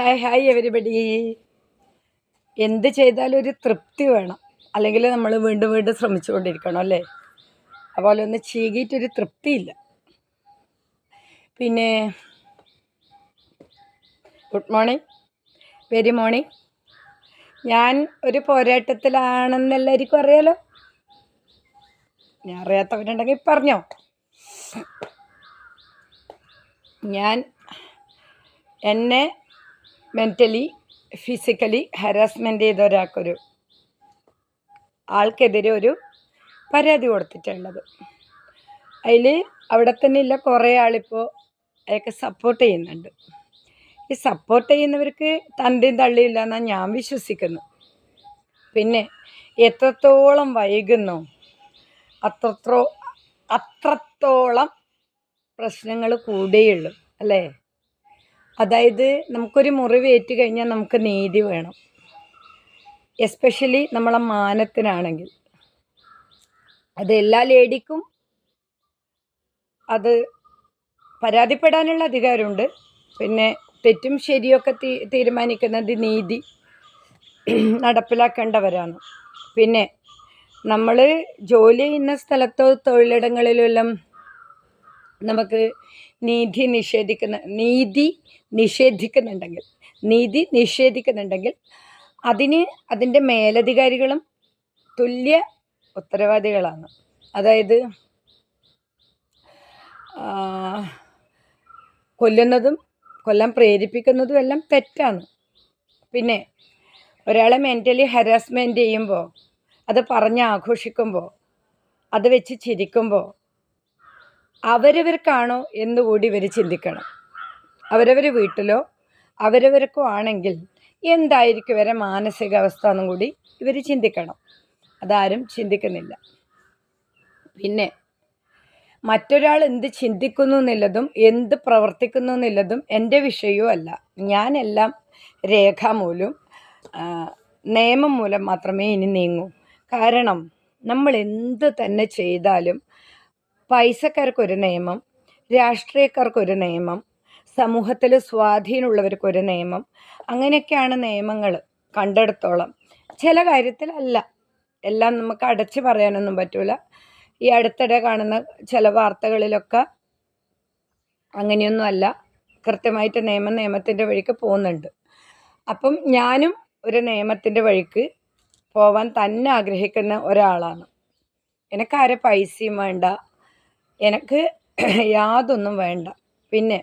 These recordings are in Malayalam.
ഹായ് ഹായ് എവരിബഡി എന്ത് ചെയ്താലും ഒരു തൃപ്തി വേണം. അല്ലെങ്കിൽ നമ്മൾ വീണ്ടും വീണ്ടും ശ്രമിച്ചുകൊണ്ടിരിക്കണം അല്ലേ? അതുപോലെ ഒന്ന് ചീകിയിട്ടൊരു തൃപ്തിയില്ല. പിന്നെ ഗുഡ് മോർണിംഗ് വെരി മോർണിംഗ് ഞാൻ ഒരു പോരാട്ടത്തിലാണെന്ന് എല്ലാവർക്കും അറിയാലോ? ഞാൻ അറിയാത്തവരുണ്ടെങ്കിൽ പറഞ്ഞോ? ഞാൻ എന്നെ മെന്റലി ഫിസിക്കലി ഹരാസ്മെന്റ് ചെയ്ത ഒരാൾക്കൊരു ആൾക്കെതിരെ ഒരു പരാതി കൊടുത്തിട്ടുള്ളത്. അതിൽ അവിടെ തന്നെ ഇല്ല കുറേ ആളിപ്പോൾ അയാൾക്ക് സപ്പോർട്ട് ചെയ്യുന്നുണ്ട്. ഈ സപ്പോർട്ട് ചെയ്യുന്നവർക്ക് തന്റെയും തള്ളിയില്ല എന്നാണ് ഞാൻ വിശ്വസിക്കുന്നു. പിന്നെ എത്രത്തോളം വൈകുന്നു അത്രത്രോ അത്രത്തോളം പ്രശ്നങ്ങൾ കൂടെയുള്ളൂ അല്ലേ? അതായത് നമുക്കൊരു മുറിവേറ്റ് കഴിഞ്ഞാൽ നമുക്ക് നീതി വേണം. എസ്പെഷ്യലി നമ്മളെ മാനത്തിനാണെങ്കിൽ. അത് എല്ലാ ലേഡിക്കും അത് പരാതിപ്പെടാനുള്ള അധികാരമുണ്ട്. പിന്നെ തെറ്റും ശരിയൊക്കെ തീ തീരുമാനിക്കുന്നത് നീതി നടപ്പിലാക്കേണ്ടവരാണ്. പിന്നെ നമ്മൾ ജോലി ചെയ്യുന്ന സ്ഥലത്തോ തൊഴിലിടങ്ങളിലെല്ലാം നമുക്ക് നീതി നിഷേധിക്കുന്ന നീതി നിഷേധിക്കുന്നുണ്ടെങ്കിൽ നീതി നിഷേധിക്കുന്നുണ്ടെങ്കിൽ അതിന് അതിന്റെ മേലധികാരികളും തുല്യ ഉത്തരവാദികളാണ്. അതായത് കൊല്ലുന്നതും കൊല്ലാൻ പ്രേരിപ്പിക്കുന്നതും എല്ലാം തെറ്റാണ്. പിന്നെ ഒരാളെ മെന്റലി ഹരാസ്മെന്റ് ചെയ്യുമ്പോൾ അത് പറഞ്ഞ് ആഘോഷിക്കുമ്പോൾ അത് വെച്ച് ചിരിക്കുമ്പോൾ അവരവർക്കാണോ എന്നുകൂടി ഇവർ ചിന്തിക്കണം. അവരവർ വീട്ടിലോ അവരവർക്കോ ആണെങ്കിൽ എന്തായിരിക്കും ഇവരെ മാനസികാവസ്ഥ എന്നും കൂടി ഇവർ ചിന്തിക്കണം. അതാരും ചിന്തിക്കുന്നില്ല. പിന്നെ മറ്റൊരാൾ എന്ത് ചിന്തിക്കുന്നു എന്നുള്ളതും എന്ത് പ്രവർത്തിക്കുന്നു എന്നുള്ളതും എന്റെ വിഷയവും അല്ല. ഞാനെല്ലാം രേഖാമൂലം നിയമം മൂലം മാത്രമേ ഇനി നീങ്ങൂ. കാരണം നമ്മൾ എന്ത് തന്നെ ചെയ്താലും പൈസക്കാർക്കൊരു നിയമം രാഷ്ട്രീയക്കാർക്കൊരു നിയമം സമൂഹത്തിൽ സ്വാധീനമുള്ളവർക്കൊരു നിയമം അങ്ങനെയൊക്കെയാണ് നിയമങ്ങൾ കണ്ടെടുത്തോളം. ചില കാര്യത്തിലല്ല. എല്ലാം നമുക്ക് അടച്ചു പറയാനൊന്നും പറ്റൂല. ഈ അടുത്തിടെ കാണുന്ന ചില വാർത്തകളിലൊക്കെ അങ്ങനെയൊന്നുമല്ല. കൃത്യമായിട്ട് നിയമം നിയമത്തിന്റെ വഴിക്ക് പോകുന്നുണ്ട്. അപ്പം ഞാനും ഒരു നിയമത്തിന്റെ വഴിക്ക് പോവാൻ തന്നെ ആഗ്രഹിക്കുന്ന ഒരാളാണ്. എനിക്കാരെ പൈസയും വേണ്ട. എനിക്ക് യാതൊന്നും വേണ്ട. പിന്നെ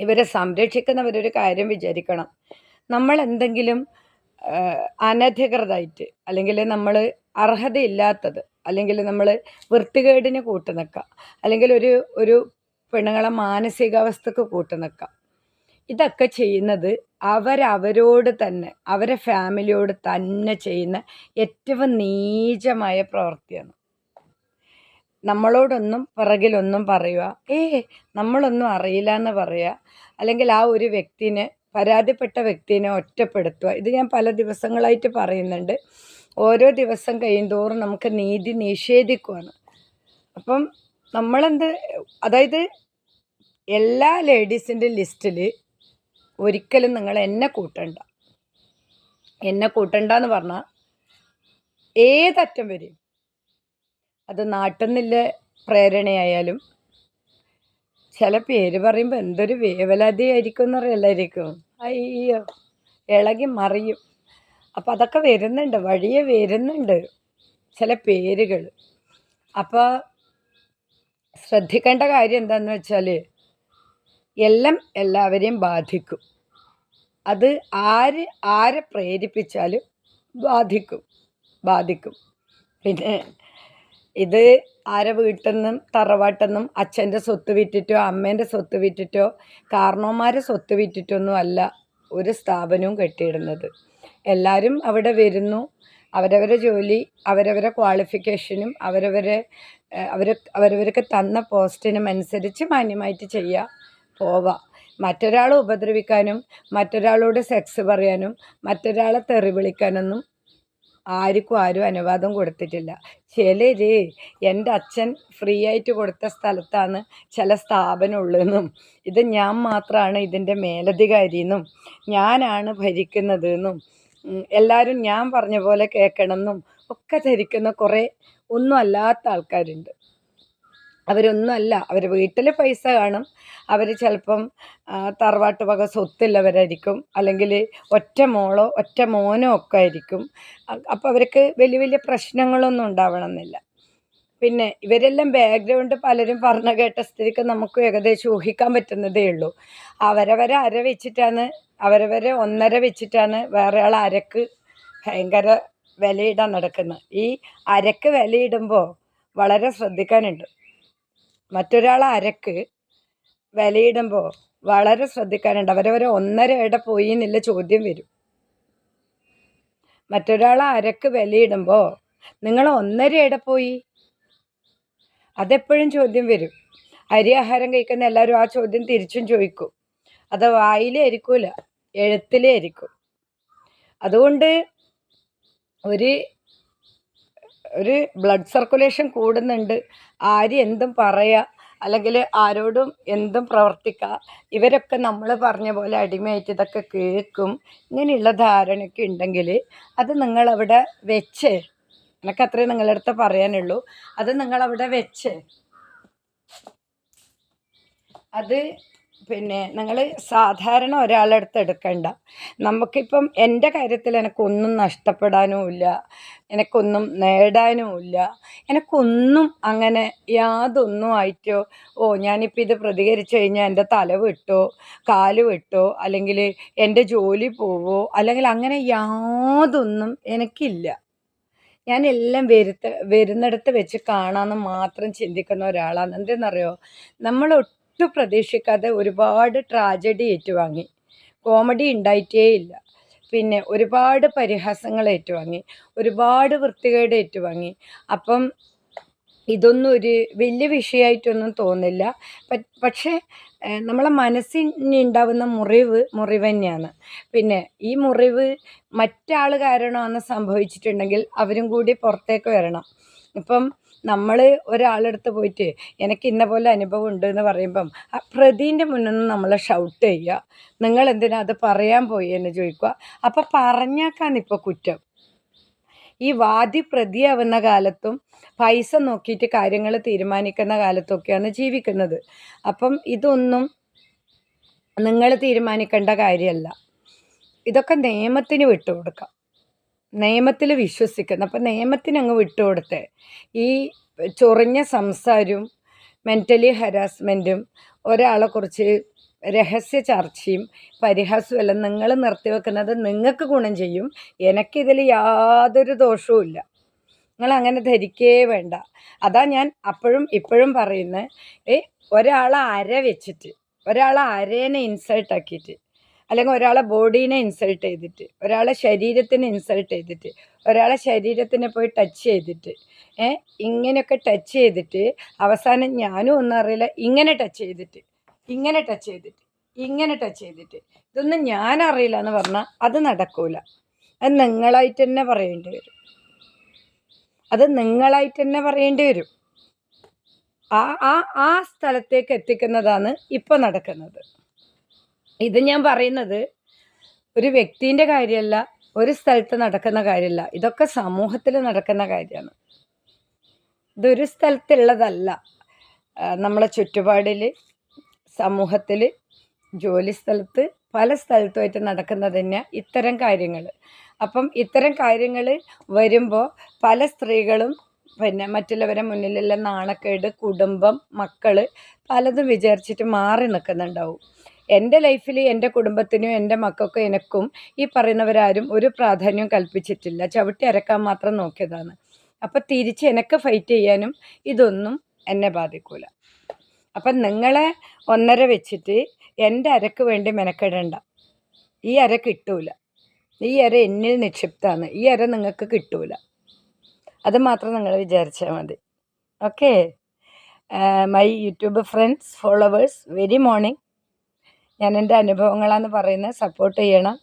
ഇവരെ സംരക്ഷിക്കുന്നവരൊരു കാര്യം വിചാരിക്കണം. നമ്മൾ എന്തെങ്കിലും അനധികൃതമായിട്ട് അല്ലെങ്കിൽ നമ്മൾ അർഹതയില്ലാത്തത് അല്ലെങ്കിൽ നമ്മൾ വൃത്തികേടിന് കൂട്ടു നിൽക്കുക അല്ലെങ്കിൽ ഒരു ഒരു പെണ്ണുങ്ങളെ മാനസികാവസ്ഥക്ക് കൂട്ടു നിൽക്കുക ഇതൊക്കെ ചെയ്യുന്നത് അവരവരോട് തന്നെ അവരെ ഫാമിലിയോട് തന്നെ ചെയ്യുന്ന ഏറ്റവും നീചമായ പ്രവൃത്തിയാണ്. നമ്മളോടൊന്നും പിറകിലൊന്നും പറയുക ഏ നമ്മളൊന്നും അറിയില്ല എന്ന് പറയുക. അല്ലെങ്കിൽ ആ ഒരു വ്യക്തിനെ പരാതിപ്പെട്ട വ്യക്തിനെ ഒറ്റപ്പെടുത്തുക. ഇത് ഞാൻ പല ദിവസങ്ങളായിട്ട് പറയുന്നുണ്ട്. ഓരോ ദിവസം കഴിയുന്തോറും നമുക്ക് നീതി നിഷേധിക്കുവാണ്. അപ്പം നമ്മളെന്ത് അതായത് എല്ലാ ലേഡീസിന്റെ ലിസ്റ്റിൽ ഒരിക്കലും നിങ്ങൾ എന്നെ കൂട്ടണ്ട. എന്നെ കൂട്ടണ്ട എന്ന് പറഞ്ഞാൽ ഏതറ്റം വരെയും. അത് നാട്ടിൽ നിന്നുള്ള പ്രേരണയായാലും. ചില പേര് പറയുമ്പോൾ എന്തൊരു വേവലാതിയായിരിക്കും എന്നറിയാം എല്ലാവർക്കും അയ്യോ ഇളകി മറിയും. അപ്പം അതൊക്കെ വരുന്നുണ്ട് വഴിയെ വരുന്നുണ്ട് ചില പേരുകൾ അപ്പോൾ ശ്രദ്ധിക്കേണ്ട കാര്യം എന്താണെന്ന് വെച്ചാൽ എല്ലാം എല്ലാവരെയും ബാധിക്കും. അത് ആര് ആരെ പ്രേരിപ്പിച്ചാലും ബാധിക്കും ബാധിക്കും. പിന്നെ ഇത് ആരെ വീട്ടിൽ നിന്നും തറവാട്ടിൽ നിന്നും അച്ഛന്റെ സ്വത്ത് വിറ്റിട്ടോ അമ്മേന്റെ സ്വത്ത് വിറ്റിട്ടോ കാരണവന്മാരെ സ്വത്ത് വിറ്റിട്ടൊന്നും അല്ല ഒരു സ്ഥാപനവും കെട്ടിയിടുന്നത്. എല്ലാവരും അവിടെ വരുന്നു. അവരവരെ ജോലി അവരവരെ ക്വാളിഫിക്കേഷനും അവരവരെ അവർ അവരവർക്ക് തന്ന പോസ്റ്റിനും അനുസരിച്ച് മാന്യമായിട്ട് ചെയ്യുക പോവുക മറ്റൊരാളെ ഉപദ്രവിക്കാനും മറ്റൊരാളോട് സെക്സ് പറയാനും മറ്റൊരാളെ തെറി വിളിക്കാനൊന്നും ആർക്കും ആരും അനുവാദം കൊടുത്തിട്ടില്ല. ചിലർ എന്റെ അച്ഛൻ ഫ്രീ ആയിട്ട് കൊടുത്ത സ്ഥലത്താണ് ചില സ്ഥാപനം ഉള്ളതെന്നും ഇത് ഞാൻ മാത്രമാണ് ഇതിന്റെ മേലധികാരി എന്നും ഞാനാണ് ഭരിക്കുന്നതെന്നും എല്ലാവരും ഞാൻ പറഞ്ഞ പോലെ കേൾക്കണമെന്നും ഒക്കെ ധരിക്കുന്ന കുറേ ഒന്നും അല്ലാത്ത ആൾക്കാരുണ്ട്. അവരൊന്നും അല്ല അവർ വീട്ടിൽ പൈസ കാണും. അവർ ചിലപ്പം തറവാട്ട് വക സ്വത്തുള്ളവരായിരിക്കും. അല്ലെങ്കിൽ ഒറ്റ മോളോ ഒറ്റ മോനോ ഒക്കെ ആയിരിക്കും. അപ്പോൾ അവർക്ക് വലിയ വലിയ പ്രശ്നങ്ങളൊന്നും ഉണ്ടാവണമെന്നില്ല. പിന്നെ ഇവരെല്ലാം ബാക്ക്ഗ്രൗണ്ട് പലരും പറഞ്ഞ കേട്ട സ്ഥിതിക്ക് നമുക്ക് ഏകദേശം ഊഹിക്കാൻ പറ്റുന്നതേ ഉള്ളൂ. അവരവരെ അര വെച്ചിട്ടാണ് അവരവരെ ഒന്നര വെച്ചിട്ടാണ് വേറെ ആൾ അരക്ക് ഭയങ്കര വിലയിടാൻ നടക്കുന്നത്. ഈ അരക്ക് വിലയിടുമ്പോൾ വളരെ ശ്രദ്ധിക്കാനുണ്ട്. മറ്റൊരാൾ അരക്ക് വിലയിടുമ്പോൾ വളരെ ശ്രദ്ധിക്കാനുണ്ട്. അവരവരെ ഒന്നര ഇട പോയി എന്നുള്ള ചോദ്യം വരും. മറ്റൊരാൾ അരക്ക് വിലയിടുമ്പോൾ നിങ്ങൾ ഒന്നര ഇട പോയി? അതെപ്പോഴും ചോദ്യം വരും. അരി ആഹാരം കഴിക്കുന്ന എല്ലാവരും ആ ചോദ്യം തിരിച്ചും ചോദിക്കും. അത് വായിലേ ആയിരിക്കൂല എഴുത്തിലേ ആയിരിക്കും. അതുകൊണ്ട് ഒരു ഒരു ബ്ലഡ് സർക്കുലേഷൻ കൂടുന്നുണ്ട്. ആര് എന്തും പറയുക അല്ലെങ്കിൽ ആരോടും എന്തും പ്രവർത്തിക്കുക ഇവരൊക്കെ നമ്മൾ പറഞ്ഞ പോലെ അടിമയായിട്ട് ഇതൊക്കെ കേൾക്കും. ഇങ്ങനെയുള്ള ധാരണയൊക്കെ ഉണ്ടെങ്കിൽ അത് നിങ്ങളവിടെ വെച്ച് എനിക്ക് അത്രേ നിങ്ങളുടെ അടുത്ത് പറയാനുള്ളൂ. അത് നിങ്ങളവിടെ വെച്ച്. അത് പിന്നെ നിങ്ങൾ സാധാരണ ഒരാളെടുത്ത് എടുക്കണ്ട. നമുക്കിപ്പം എന്റെ കാര്യത്തിൽ എനിക്കൊന്നും നഷ്ടപ്പെടാനും ഇല്ല എനിക്കൊന്നും നേടാനും ഇല്ല എനിക്കൊന്നും അങ്ങനെ യാതൊന്നും ആയിട്ടോ ഓ ഞാനിപ്പോൾ ഇത് പ്രതികരിച്ചു കഴിഞ്ഞാൽ എന്റെ തല വിട്ടോ കാൽ വിട്ടോ അല്ലെങ്കിൽ എന്റെ ജോലി പോവോ അല്ലെങ്കിൽ അങ്ങനെ യാതൊന്നും എനിക്കില്ല. ഞാൻ എല്ലാം വരുത്ത വരുന്നിടത്ത് വെച്ച് കാണാമെന്ന് മാത്രം ചിന്തിക്കുന്ന ഒരാളാണ്. എന്തെന്നറിയോ? നമ്മൾ ഒട്ടും പ്രതീക്ഷിക്കാതെ ഒരുപാട് ട്രാജഡി ഏറ്റുവാങ്ങി. കോമഡി ഉണ്ടായിട്ടേ ഇല്ല. പിന്നെ ഒരുപാട് പരിഹാസങ്ങൾ ഏറ്റുവാങ്ങി. ഒരുപാട് വൃത്തികേട് ഏറ്റുവാങ്ങി. അപ്പം ഇതൊന്നും ഒരു വലിയ വിഷയമായിട്ടൊന്നും തോന്നില്ല. പക്ഷേ നമ്മളെ മനസ്സിന് ഉണ്ടാവുന്ന മുറിവ് മുറിവ് തന്നെയാണ് പിന്നെ ഈ മുറിവ് മറ്റാൾ കാരണമാണ് സംഭവിച്ചിട്ടുണ്ടെങ്കിൽ അവരും കൂടി പുറത്തേക്ക് വരണം. ഇപ്പം നമ്മൾ ഒരാളെടുത്ത് പോയിട്ട് എനിക്ക് ഇന്ന പോലെ അനുഭവം ഉണ്ട് എന്ന് പറയുമ്പം ആ പ്രതിന്റെ മുന്നിൽ നിന്ന് നമ്മളെ ഷൗട്ട് ചെയ്യുക. നിങ്ങൾ എന്തിനാ അത് പറയാൻ പോയി? എന്ന് ചോദിക്കുക. അപ്പം പറഞ്ഞേക്കാന്നിപ്പോൾ കുറ്റം. ഈ വാദി പ്രതിയാവുന്ന കാലത്തും പൈസ നോക്കിയിട്ട് കാര്യങ്ങൾ തീരുമാനിക്കുന്ന കാലത്തൊക്കെയാണ് ജീവിക്കുന്നത്. അപ്പം ഇതൊന്നും നിങ്ങൾ തീരുമാനിക്കേണ്ട കാര്യമല്ല ഇതൊക്കെ നിയമത്തിന് വിട്ടുകൊടുക്കാം. നിയമത്തിൽ വിശ്വസിക്കുന്നത് അപ്പം നിയമത്തിനങ്ങ് വിട്ടുകൊടുത്ത് ഈ ചൊറിഞ്ഞ സംസാരവും മെന്റലി ഹരാസ്മെന്റും ഒരാളെക്കുറിച്ച് രഹസ്യ ചർച്ചയും പരിഹാസവും എല്ലാം നിങ്ങൾ നിർത്തിവെക്കുന്നത് നിങ്ങൾക്ക് ഗുണം ചെയ്യും. എനിക്കിതിൽ യാതൊരു ദോഷവും ഇല്ല. നിങ്ങൾ അങ്ങനെ ധരിക്കേ വേണ്ട. അതാ ഞാൻ അപ്പോഴും ഇപ്പോഴും പറയുന്നത് ഏ ഒരാളെ അര വെച്ചിട്ട് ഒരാളെ അരേനെ ഇൻസൾട്ട് ആക്കിയിട്ട് അല്ലെങ്കിൽ ഒരാളെ ബോഡീനെ ഇൻസൾട്ട് ചെയ്തിട്ട് ഒരാളെ ശരീരത്തിനെ ഇൻസൾട്ട് ചെയ്തിട്ട് ഒരാളെ ശരീരത്തിനെ പോയി ടച്ച് ചെയ്തിട്ട് ഏ ഇങ്ങനെയൊക്കെ ടച്ച് ചെയ്തിട്ട് അവസാനം ഞാനും ഒന്നും അറിയില്ല ഇങ്ങനെ ടച്ച് ചെയ്തിട്ട് ഇങ്ങനെ ടച്ച് ചെയ്തിട്ട് ഇങ്ങനെ ടച്ച് ചെയ്തിട്ട് ഇതൊന്നും ഞാൻ അറിയില്ല എന്ന് പറഞ്ഞാൽ അത് നടക്കൂല. അത് നിങ്ങളായിട്ട് തന്നെ പറയേണ്ടി വരും. അത് നിങ്ങളായിട്ട് തന്നെ പറയേണ്ടി വരും. ആ ആ ആ സ്ഥലത്തേക്ക് എത്തിക്കുന്നതാണ് ഇപ്പം നടക്കുന്നത്. ഇത് ഞാൻ പറയുന്നത് ഒരു വ്യക്തിന്റെ കാര്യമല്ല ഒരു സ്ഥലത്ത് നടക്കുന്ന കാര്യമല്ല. ഇതൊക്കെ സമൂഹത്തിൽ നടക്കുന്ന കാര്യമാണ്. ഇതൊരു സ്ഥലത്തുള്ളതല്ല. നമ്മളെ ചുറ്റുപാടിൽ സമൂഹത്തിൽ ജോലി സ്ഥലത്ത് പല സ്ഥലത്തുമായിട്ട് നടക്കുന്നത് തന്നെ ഇത്തരം കാര്യങ്ങൾ അപ്പം ഇത്തരം കാര്യങ്ങൾ വരുമ്പോൾ പല സ്ത്രീകളും പിന്നെ മറ്റുള്ളവരെ മുന്നിലുള്ള നാണക്കേട് കുടുംബം മക്കൾ പലതും വിചാരിച്ചിട്ട് മാറി നിൽക്കുന്നുണ്ടാവും. എന്റെ ലൈഫിൽ എന്റെ കുടുംബത്തിനും എന്റെ മക്കൾക്കും എനക്കും ഈ പറയുന്നവരാരും ഒരു പ്രാധാന്യം കൽപ്പിച്ചിട്ടില്ല. ചവിട്ടി അരക്കാൻ മാത്രം നോക്കിയതാണ്. അപ്പം തിരിച്ച് എനിക്ക് ഫൈറ്റ് ചെയ്യാനും ഇതൊന്നും എന്നെ ബാധിക്കൂല. അപ്പം നിങ്ങളെ ഒന്നര വെച്ചിട്ട് എന്റെ അരക്ക് വേണ്ടി മെനക്കെടണ്ട. ഈ അര കിട്ടൂല. ഈ അര എന്നിൽ നിക്ഷിപ്തമാണ്. ഈ അര നിങ്ങൾക്ക് കിട്ടൂല. അത് മാത്രം നിങ്ങൾ വിചാരിച്ചാൽ മതി. Okay my YouTube friends followers very morning ഞാൻ എന്റെ അനുഭവങ്ങളാന്ന് പറയുന്നത് സപ്പോർട്ട് ചെയ്യണം.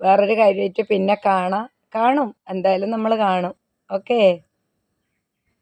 വേറൊരു കാര്യമായിട്ട് പിന്നെ കാണാം. കാണും. എന്തായാലും നമ്മൾ കാണും. ഓക്കേ